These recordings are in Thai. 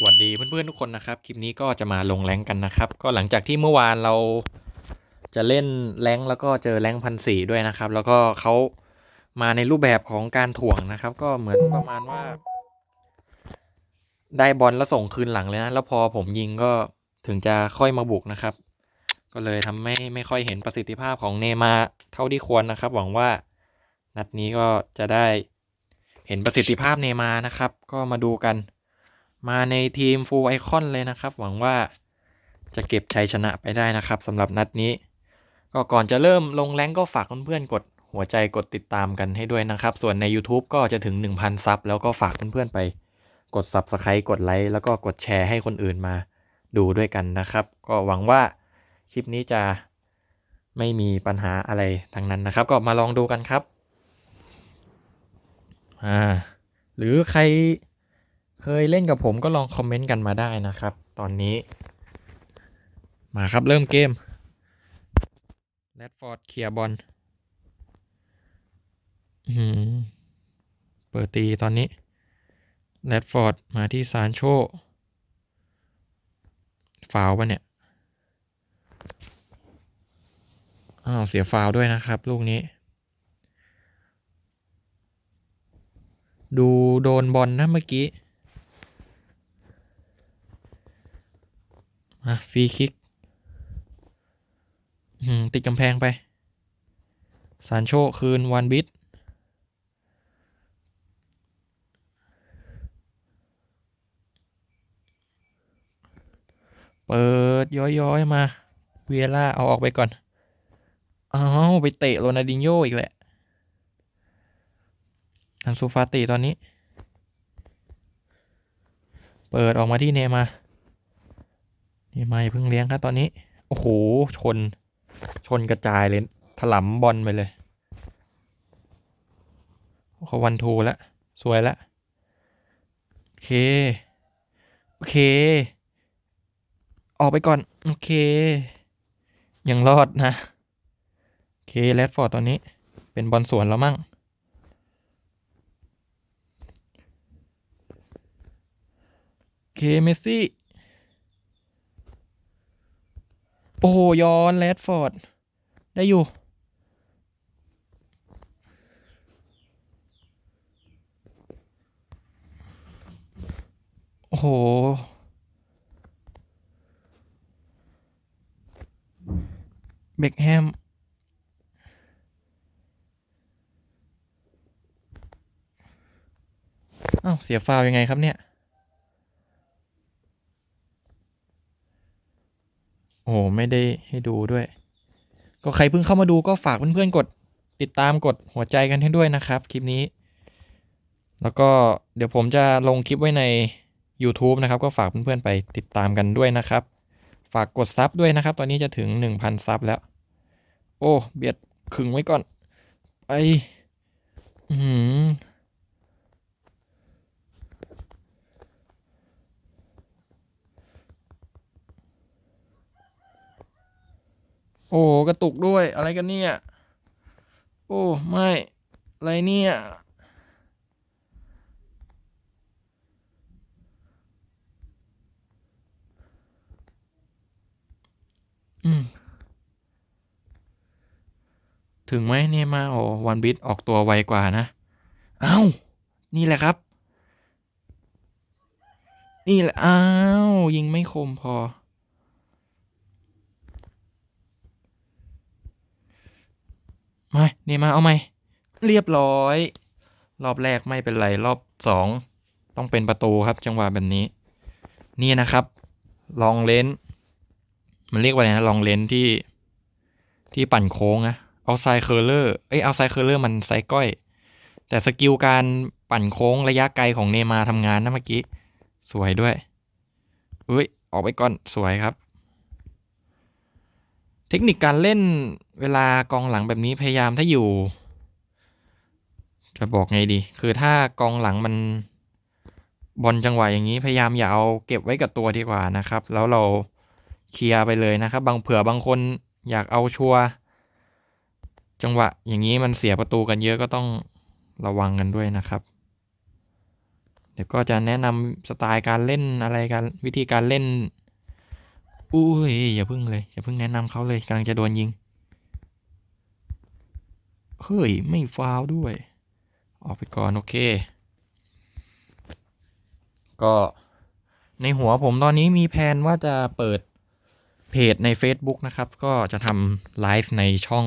สวัสดีเพื่อนๆทุกคนนะครับ คลิปนี้ก็จะมาลงแรงกันนะครับ ก็หลังจากที่เมื่อวานเราจะเล่นแรงแล้วก็เจอแรงพันสี่ด้วยนะครับ แล้วก็เขามาในรูปแบบของการถ่วงนะครับ ก็เหมือนประมาณว่า ได้บอลแล้วส่งคืนหลังเลยนะ แล้วพอผมยิงก็ถึงจะค่อยมาบุกนะครับ ก็เลยทำให้ไม่ค่อยเห็นประสิทธิภาพของเนมาเท่าที่ควรนะครับ หวังว่านัดนี้ก็จะได้เห็นประสิทธิภาพเนมานะครับ ก็มาดูกัน มาในทีมฟูลไอคอนเลยนะครับ หวังว่าจะเก็บชัยชนะไปได้นะครับสำหรับนัดนี้ ก็ก่อนจะเริ่มลงแรงก็ฝากเพื่อนๆกดหัวใจกดติดตามกันให้ด้วยนะครับ ส่วนใน YouTube ก็จะถึง 1,000 ซับแล้วก็ฝากเพื่อนๆไป กด Subscribe กดไลค์แล้วก็กดแชร์ให้คนอื่นมาดูด้วยกันนะครับ ก็หวังว่าคลิปนี้จะไม่มีปัญหาอะไรทั้งนั้นนะครับ ก็มาลองดูกันครับอ่าหรือใคร เคยเล่นกับผมก็ลองคอมเมนต์กันมาได้นะครับ ตอนนี้ มาครับเริ่มเกมแรดฟอร์ดเคลียร์บอลเปิดตีตอนนี้แรดฟอร์ดมาที่ซานโชฟาวปะเนี่ย อ้าว เสียฟาวด้วยนะครับ ลูกนี้ ดูโดนบอลนะเมื่อกี้ อะฟรีคิกติดกำแพงไปซานโชคืนวันบิทเปิดย้อยๆ มา เวียร่า เอาออกไปก่อนอ้าไปเตะโรนัลดินโยอีกแหละอันซูฟาติตอนนี้ เปิดออกมาที่เนมา พี่ไม่เพิ่งเลี้ยงครับตอนนี้ โอ้โห ชน ชนกระจายเลย ถลำบอลไปเลยเขาวันทูแล้วสวยแล้วโอเค โอเค ออกไปก่อน โอเค ยังรอดนะ โอเคแรดฟอร์ดตอนนี้ เป็นบอลสวนแล้วมั่งโอเคเมสซี่ โอ้โหย้อนแรดฟอร์ด ได้อยู่ โอ้โห เบคแฮม อ้าว เสียฟาวยังไงครับเนี่ย โอ้โหไม่ได้ให้ดูด้วย ก็ใครเพิ่งเข้ามาดูก็ฝากเพื่อนๆกดติดตามกดหัวใจกันให้ด้วยนะครับ คลิปนี้ แล้วก็เดี๋ยวผมจะลงคลิปไว้ใน YouTube นะครับ ก็ฝากเพื่อนๆไปติดตามกันด้วยนะครับ ฝากกดซับด้วยนะครับ ตอนนี้จะถึง 1,000ซับแล้ว โอ้ เบียดขึงไว้ก่อน ไป อือ โอ้กระตุกด้วยอะไรกันเนี่ย โอ้ไม่อะไรเนี่ยอืมถึงไหมเนี่ยมาโอ้วันบิทออกตัวไวกว่านะ เอ้า นี่แหละครับ นี่แหละ อ้าว ยิงไม่คมพอ มาเนี่มาเอาไหมเรียบร้อย รอบแรกไม่เป็นไร รอบสองต้องเป็นประตูครับ จังหวะแบบนี้ นี่นะครับ ลองเลนมันเรียกว่าอะไรนะลองเลนที่ที่ปั่นโค้งนะเอาไซเคอร์เลอร์เอ้ยเอาไซเคอร์เลอร์มันไซก้อย แต่สกิลการปั่นโค้งระยะไกลของเนมาทำงานนะเมื่อกี้ สวยด้วยเอ้ย ออกไปก่อนสวยครับ เทคนิคการเล่นเวลากองหลังแบบนี้พยายามถ้าอยู่ จะบอกไงดี คือถ้ากองหลังมันบอลจังหวะอย่างนี้พยายามอย่าเอาเก็บไว้กับตัวดีกว่านะครับ แล้วเราเคลียร์ไปเลยนะครับ บางเผื่อบางคนอยากเอาชัวร์จังหวะอย่างนี้มันเสียประตูกันเยอะก็ต้องระวังกันด้วยนะครับ เดี๋ยวก็จะแนะนำสไตล์การเล่นอะไรกันวิธีการเล่น อุ้ยอย่าพิ่งเลย อย่าพิ่งแนะนำเขาเลยกำลังจะโดนยิง เฮ้ย ไม่ฟาวด้วย ออกไปก่อน โอเค ก็ในหัวผมตอนนี้มีแผนว่าจะเปิดเพจใน Facebook นะครับ ก็จะทำไลฟ์ในช่อง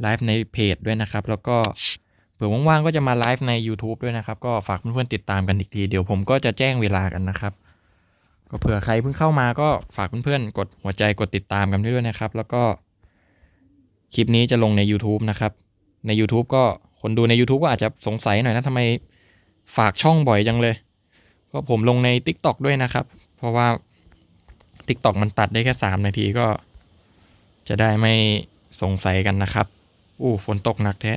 ไลฟ์ในเพจด้วยนะครับ แล้วก็เผื่อว่างๆก็จะมาไลฟ์ใน YouTube ด้วยนะครับ ก็ฝากเพื่อนๆติดตามกันอีกที เดี๋ยวผมก็จะแจ้งเวลากันนะครับ ก็เผื่อใครเพิ่งเข้ามาก็ฝากเพื่อนๆ กดหัวใจกดติดตามกันด้วยนะครับ แล้วก็คลิปนี้จะลงใน YouTube นะครับ ใน YouTube ก็คนดูใน YouTube ก็อาจจะสงสัยหน่อยนะทำไมฝากช่องบ่อยจังเลย ก็ผมลงใน TikTok ด้วยนะครับ เพราะว่า TikTok มันตัดได้แค่ 3 นาทีก็ จะได้ไม่สงสัยกันนะครับ อู้ฝนตกหนักแท้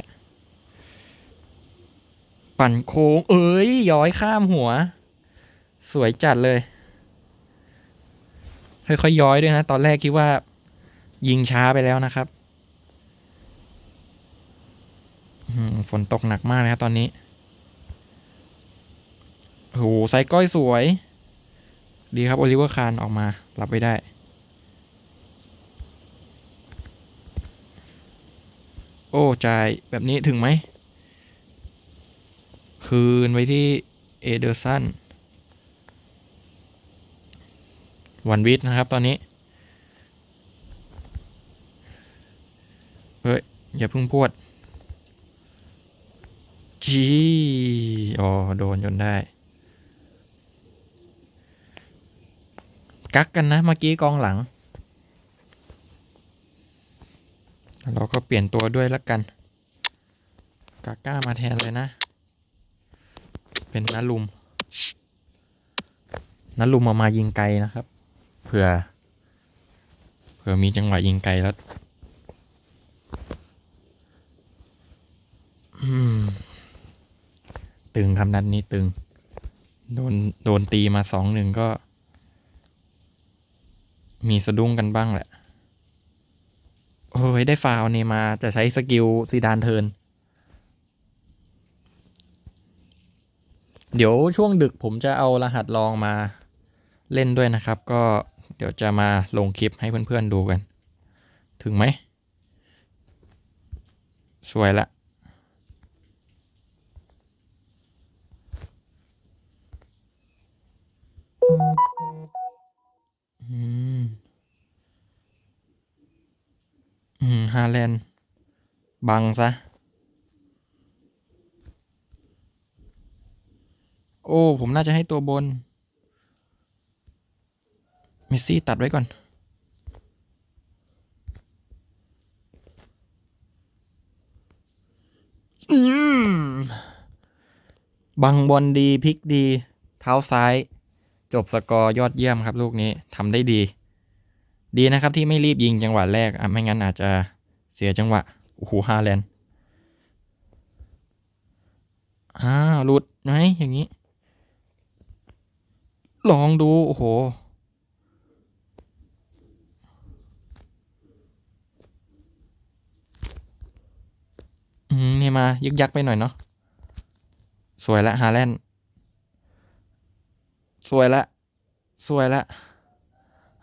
ปั่นโค้ง เอ้ย ย้อยข้ามหัว สวยจัดเลย ค่อยๆย้อยด้วยนะ ตอนแรกคิดว่า ยิงช้าไปแล้วนะครับฝนตกหนักมากนะครับตอนนี้โอ้โหไซก้อยสวย ดีครับโอลิเวอร์คานออกมารับไว้ได้ โอ้จ่ายแบบนี้ถึงไหม คืนไว้ที่เอเดอร์สัน วันวิทนะครับตอนนี้ เฮ้ย อย่าเพิ่งพวด จีอ๋อโดนจนได้ กักกันนะ เมื่อกี้กองหลัง เราก็เปลี่ยนตัวด้วยแล้วกัน กาก้ามาแทนเลยนะ เป็นนาลุมนาลุมมามายิงไกลนะครับ เผื่อเผื่อมีจังหวะยิงไกลแล้วตึงครับนัดนี้ตึง โดนโดนตีมาสองหนึ่งก็ มีสะดุ้งกันบ้างแหละ โอ้ย ได้ฟาวล์นี่มาจะใช้สกิลซีดานเทิร์นเดี๋ยวช่วงดึกผมจะเอารหัสลองมาเล่นด้วยนะครับ ก็ เดี๋ยวจะมาลงคลิปให้เพื่อนๆดูกัน ถึงไหม สวยละ อืม อืม ฮาแลนด์บังซะ โอ้ ผมน่าจะให้ตัวบน เมสซี่ตัดไว้ก่อน บังบอลดีพลิกดี เท้าซ้าย จบสกอร์ยอดเยี่ยมครับ ลูกนี้ทำได้ดี ดีนะครับที่ไม่รีบยิงจังหวะแรกอะไม่งั้นอาจจะเสียจังหวะ โอ้โหฮาแลนด์อ้าวหลุดไหมอย่างนี้ ลองดู โอ้โห อื มายึกยักไปหน่อยเนาะสวยละฮาแลนด์สวยละ สวยละ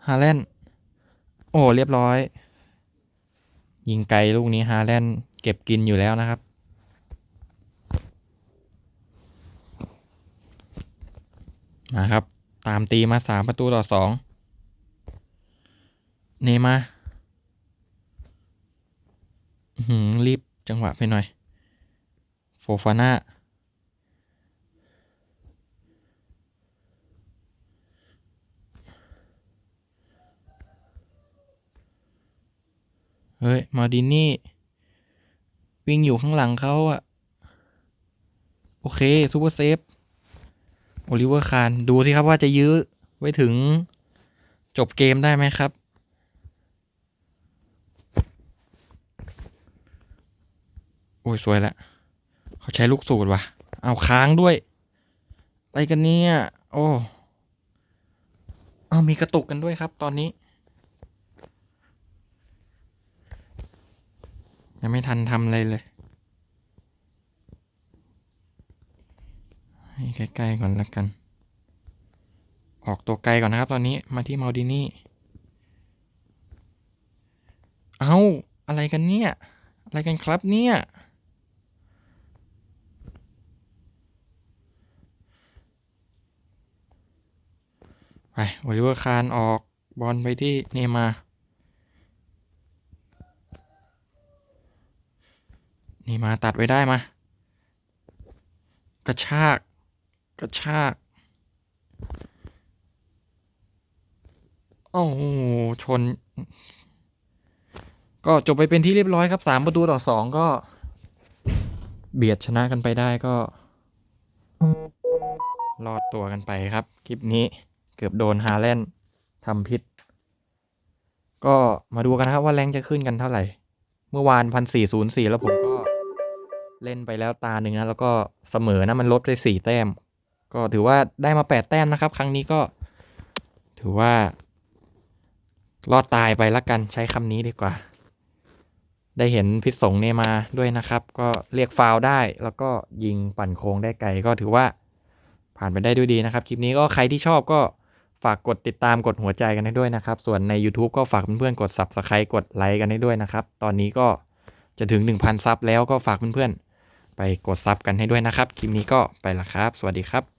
ฮาแลนด์โอ้เรียบร้อย ยิงไกลลูกนี้ฮาแลนด์เก็บกินอยู่แล้วนะครับ นะครับ ตามตีมาสามประตูต่อสองเนมา หือรีบจังหวะไปหน่อย โฟฟาน่าเฮ้ย มาดินนี่ วิ่งอยู่ข้างหลังเขาอะโอเคซูเปอร์เซฟ โอลิเวอร์คานดูสิครับว่าจะยื้อไว้ถึงจบเกมได้ไหมครับ โอ้ย สวยละ เขาใช้ลูกสูตรวะเอาค้างด้วย อะไรกันเนี่ย โอ้เอามีกระตุกกันด้วยครับ ตอนนี้ ยังไม่ทันทำอะไรเลย ให้ใกล้ๆก่อนละกัน ออกตัวไกลก่อนนะครับ ตอนนี้มาที่มาดินี่ เอาอะไรกันเนี่ย อะไรกันครับเนี่ย ไปโอลิเวอร์คานออกบอลไปที่เนมาเนมาตัดไว้ได้มากระชาก กระชากโอ้โหชน ก็จบไปเป็นที่เรียบร้อยครับสามประตูต่อสองก็ เบียดชนะกันไปได้ก็ รอดตัวกันไปครับ คลิปนี้ เกือบโดนฮาแลนด์ทำพิษ ก็มาดูกันนะครับว่าแรงจะขึ้นกันเท่าไหร่ เมื่อวานพันสี่ศูนย์สี่แล้วผมก็เล่นไปแล้วตาหนึ่งนะ แล้วก็เสมอนะมันลดไปสี่แต้ม ก็ถือว่าได้มาแปดแต้มนะครับ ครั้งนี้ก็ ถือว่า รอดตายไปละกันใช้คำนี้ดีกว่า ได้เห็นพิษสงเนมาด้วยนะครับ ก็เรียกฟาวได้แล้วก็ยิงปั่นโค้งได้ไกลก็ถือว่าผ่านไปได้ด้วยดีนะครับ คลิปนี้ก็ใครที่ชอบก็ ฝากกดติดตามกดหัวใจกันให้ด้วยนะครับ ส่วนใน YouTube ก็ฝากเพื่อนๆกด Subscribe กดไลค์กันให้ด้วยนะครับ ตอนนี้ก็จะถึง 1,000 ซับแล้วก็ฝากเพื่อนๆไปกดซับกันให้ด้วยนะครับ คลิปนี้ก็ไปละครับ สวัสดีครับ